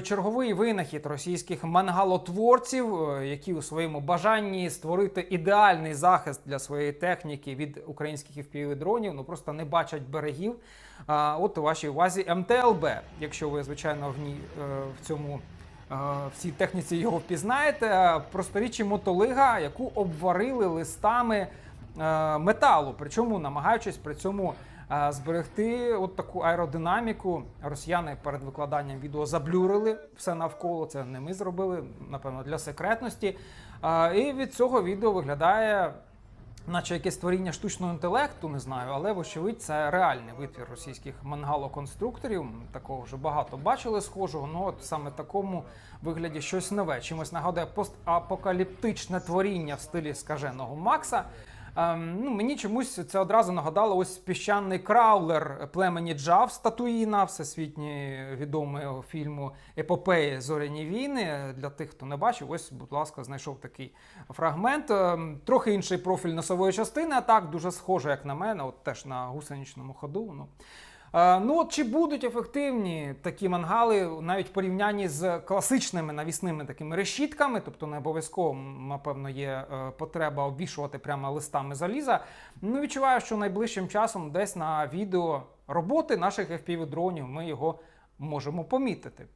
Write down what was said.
Черговий винахід російських мангалотворців, е, які у своєму бажанні створити ідеальний захист для своєї техніки від українських FPV-дронів, ну просто не бачать берегів. А, от у вашій увазі МТЛБ, якщо ви звичайно в ній е, в цьому. е, В цій техніці його впізнаєте. Просторічі мотолига, яку обварили листами металу, причому намагаючись при цьому зберегти от таку аеродинаміку. Росіяни перед викладанням відео заблюрили все навколо. Це не ми зробили, напевно, для секретності. І від цього відео виглядає. Наче якесь творіння штучного інтелекту, не знаю, але вочевидь це реальний витвір російських мангалоконструкторів. Такого вже багато бачили схожого. Ну от саме такому вигляді щось нове. Чимось нагадує постапокаліптичне творіння в стилі скаженого Макса. Ем, ну, мені чомусь це одразу нагадало ось піщаний краулер племені Джав з Татуїна, всесвітньо відомого фільму Епопеї Зоряні війни. Для тих, хто не бачив, ось, будь ласка, знайшов такий фрагмент. Ем, Трохи інший профіль носової частини, а так дуже схоже, як на мене, от теж на гусеничному ходу. Ну. Е, Ну от чи будуть ефективні такі мангали навіть в порівнянні з класичними навісними такими решітками, тобто не обов'язково, напевно, є е, потреба обвішувати прямо листами заліза. Ну відчуваю, що найближчим часом десь на відео роботи наших FPV-дронів ми його можемо помітити.